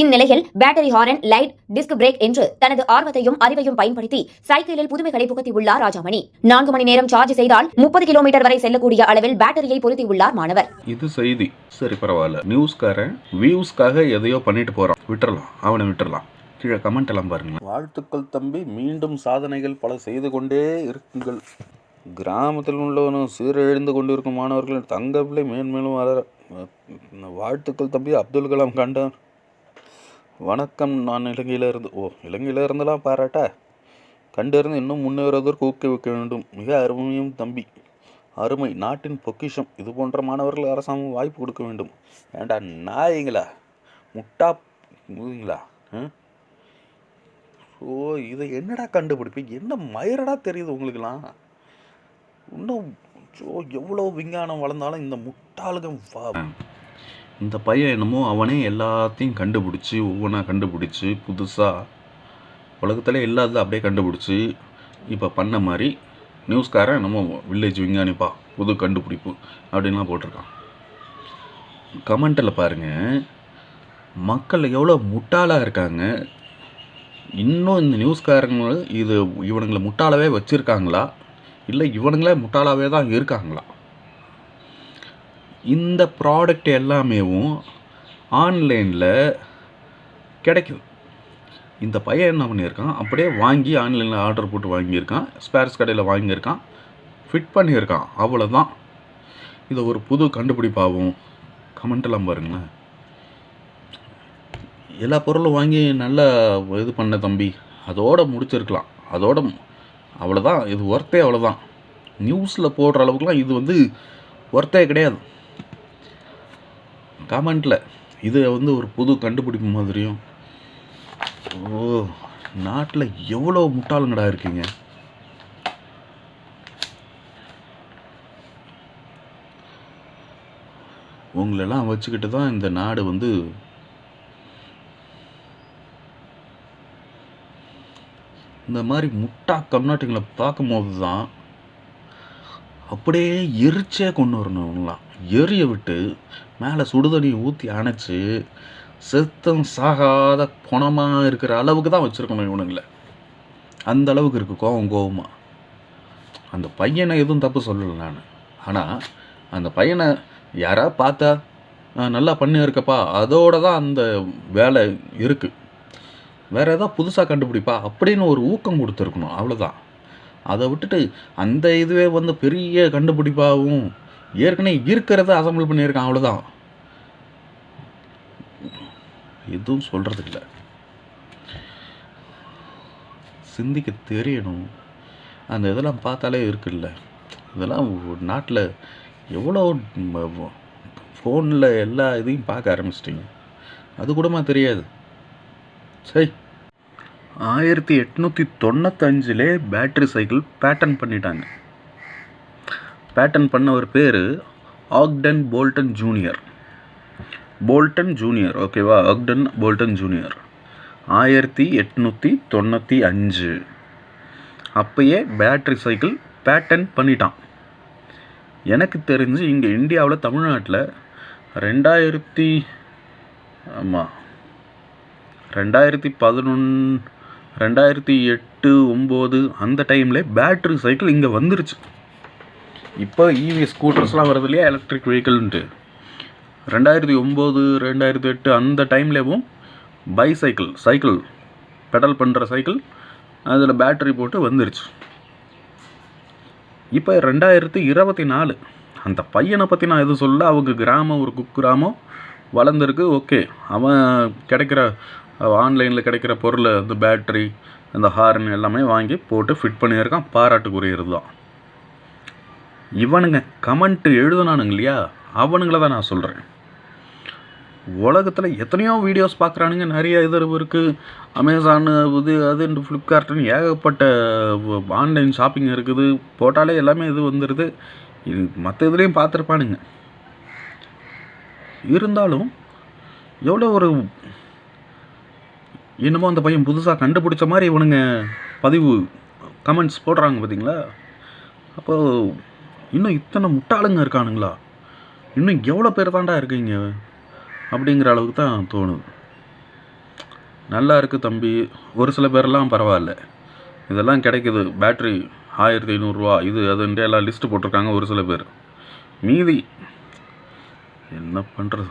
இந்நிலையில் battery horn light disc brake என்று தனது ஆர்வத்தையும் அறிவையும் பயன்படுத்தி சைக்கிளில் புதுமைகளை புகுத்தியுள்ளார் ராஜாமணி. நான்கு மணி நேரம் சார்ஜ் செய்தால் முப்பது கிலோமீட்டர் வரை செல்லக்கூடிய அளவில் பேட்டரியை பொருத்தியுள்ளார் மாணவர். இது செய்தி. சரி பரவாயில்ல. நியூஸ்காரன் வியூஸ்க்காக எதையோ பண்ணிட்டு போறான். விட்டுறலாம். அவனை விட்டுறலாம். கீழே கமெண்ட் எல்லாம் பாருங்க வாழ்த்துக்கள் தம்பி. மீண்டும் சாதனைகள் பல செய்து கொண்டே இருக்குங்கள் கிராமத்தில் உள்ளவனும் சீரழிந்து கொண்டிருக்கும் மாணவர்கள் தங்க பிள்ளை மேன்மேலும் வளர வாழ்த்துக்கள் தம்பி. அப்துல் கலாம் கண்டான் வணக்கம். நான் இலங்கையிலிருந்து ஓ இலங்கையிலிருந்துலாம் பாராட்டா? கண்டிருந்து இன்னும் முன்னேறுவதற்கு ஊக்குவிக்க வேண்டும். மிக அருமையும் தம்பி. அருமை. நாட்டின் பொக்கிஷம். இது போன்ற மாணவர்கள் அரசாங்கம் வாய்ப்பு கொடுக்க வேண்டும். ஏண்டா நாயங்களா? முட்டா முதுங்களா ஓ இதை என்னடா கண்டுபிடிப்பு? என்ன மயிரடா தெரியுது உங்களுக்குலாம் இன்னும் ஓ எவ்வளோ விஞ்ஞானம் வளர்ந்தாலும் இந்த முட்டாளுகம் வா இந்த பையன் என்னமோ அவனே எல்லாத்தையும் கண்டுபிடிச்சி ஒவ்வொன்றா கண்டுபிடிச்சி புதுசாக உலகத்தில் இல்லாததை அப்படியே கண்டுபிடிச்சி இப்போ பண்ண மாதிரி நியூஸ்காரன் என்னமோ வில்லேஜ் விஞ்ஞானிப்பா புது கண்டுபிடிப்பு அப்படின்லாம் போட்டிருக்கான். கமெண்ட்டில் பாருங்கள் மக்கள் எவ்வளோ முட்டாளாக இருக்காங்க. இன்னும் இந்த நியூஸ்காரங்க இது இவனுங்களை முட்டாளாவே வச்சுருக்காங்களா? இல்லை இவனுங்களே முட்டாளாவே தான் இருக்காங்களா? இந்த ப்ராடக்ட் எல்லாமேவும் ஆன்லைனில் கிடைக்குது. இந்த பையன் என்ன பண்ணியிருக்கான்? அப்படியே வாங்கி ஆன்லைனில் ஆர்டர் போட்டு வாங்கியிருக்கான். ஸ்பேர்ஸ் கடையில் வாங்கியிருக்கான். ஃபிட் பண்ணியிருக்கான். அவ்வளோதான் இதை ஒரு புது கண்டுபிடிப்பாகவும் கமெண்ட்டெல்லாம் பாருங்களேன். எல்லா பொருளும் வாங்கி நல்லா இது பண்ண தம்பி. அதோட முடிச்சிருக்கலாம். அதோட அவ்வளோதான் இது ஒர்த்தே அவ்வளோதான் நியூஸில் போடுற அளவுக்குலாம் இது வந்து ஒர்த்தே கிடையாது. கமெண்ட்டில் இது வந்து ஒரு புது கண்டுபிடிப்பு மாதிரியும். ஓ நாட்டில் எவ்வளோ முட்டாளுங்கடா இருக்கீங்க. உங்களெல்லாம் வச்சுக்கிட்டு தான் இந்த நாடு வந்து இந்த மாதிரி முட்டா கம்நாட்டுங்களை பார்க்கும்போது தான் அப்படியே எரிச்சே கொண்டு வரணும் அவங்களாம் எரிய விட்டு மேலே சுடுதண்ணி ஊற்றி அணைச்சி செத்தம் சாகாத பணமாக இருக்கிற அளவுக்கு தான் வச்சுருக்கணும் இவனுங்களை. அந்த அளவுக்கு இருக்குது கோவம் கோவமாக அந்த பையனை எதுவும் தப்பு சொல்லலை நான். ஆனால் அந்த பையனை யாராவது பார்த்தா நல்லா பண்ணி இருக்கப்பா அதோட தான் அந்த வேலை இருக்குது வேறு எதாவது புதுசாக கண்டுபிடிப்பா அப்படின்னு ஒரு ஊக்கம் கொடுத்துருக்கணும் அவ்வளோதான் அதை விட்டுட்டு அந்த இதுவே வந்து பெரிய கண்டுபிடிப்பாகவும் ஏற்கனவே இருக்கிறத அசம்பிள் பண்ணியிருக்கான் அவ்வளோதான் எதுவும் சொல்கிறது இல்லை சிந்திக்க தெரியணும். அந்த இதெல்லாம் பார்த்தாலே இருக்குல்ல. இதெல்லாம் நாட்டில் எவ்வளோ ஃபோனில் எல்லா இதையும் பார்க்க ஆரம்பிச்சிட்டிங்க. அது கூடமா தெரியாது. சரி. ஆயிரத்தி எட்நூற்றி தொண்ணூத்தஞ்சிலே பேட்ரி சைக்கிள் பேட்டர்ன் பண்ணிட்டாங்க. பேட்டன் பண்ண ஒரு பேர் Acton Bolton junior. Bolton junior ஓகேவா? Acton Bolton junior. ஆயிரத்தி எட்நூற்றி தொண்ணூற்றி அஞ்சு. அப்பயே பேட்ரி சைக்கிள் பேட்டன் பண்ணிட்டான். எனக்கு தெரிஞ்சு இங்கே இந்தியாவில் தமிழ்நாட்டில் ரெண்டாயிரத்தி ஆமாம் ரெண்டாயிரத்தி பதினொன் ரெண்டாயிரத்தி எட்டு ஒம்பது அந்த டைமில் பேட்ரி சைக்கிள் இங்கே வந்துருச்சு. இப்போ இவி ஸ்கூட்டர்ஸ்லாம் வருது இல்லையா எலக்ட்ரிக் வெஹிக்கிள்ன்ட்டு ரெண்டாயிரத்தி ஒம்பது ரெண்டாயிரத்தி எட்டு அந்த டைம்லேயும் பைசைக்கிள் சைக்கிள் பெடல் பண்ணுற சைக்கிள் அதில் பேட்டரி போட்டு வந்துருச்சு. இப்போ ரெண்டாயிரத்தி இருபத்தி நாலு அந்த பையனை பற்றி நான் எதுவும் சொல்ல அவங்க கிராமம் ஒரு குக்கிராமம் வளர்ந்துருக்கு ஓகே. அவன் கிடைக்கிற ஆன்லைனில் கிடைக்கிற பொருளை அந்த பேட்ரி அந்த ஹார்ன் எல்லாமே வாங்கி போட்டு ஃபிட் பண்ணியிருக்கான் பாராட்டுக்குரியது தான் இவனுங்க கமெண்ட்டு எழுதுனானுங்க இல்லையா அவனுங்கள தான் நான் சொல்கிறேன் உலகத்தில் எத்தனையோ வீடியோஸ் பார்க்குறானுங்க. நிறைய இது இருக்குது அமேசானு இது அது ஃப்ளிப்கார்ட்டுன்னு ஏகப்பட்ட ஆன்லைன் ஷாப்பிங் இருக்குது. போட்டாலே எல்லாமே இது வந்துடுது இது மற்ற இதுலேயும் பார்த்துருப்பானுங்க. இருந்தாலும் எவ்வளோ ஒரு என்னமோ அந்த பையன் புதுசாக கண்டுபிடிச்ச மாதிரி இவனுங்க பதிவு கமெண்ட்ஸ் போடுறாங்க பார்த்தீங்களா? அப்போது இன்னும் இத்தனை முட்டாளுங்க இருக்கானுங்களா? இன்னும் எவ்வளோ பேர் தான்டா இருக்கீங்க? அப்படிங்கிற அளவுக்கு தான் தோணுது. நல்லா இருக்குது தம்பி. ஒரு சில பேர்லாம் பரவாயில்ல. இதெல்லாம் கிடைக்குது. பேட்ரி ஆயிரத்தி ஐநூறுரூவா இது அதுன்ட்டு எல்லாம் லிஸ்ட்டு போட்டிருக்காங்க ஒரு சில பேர். மீதி. என்ன பண்ணுறது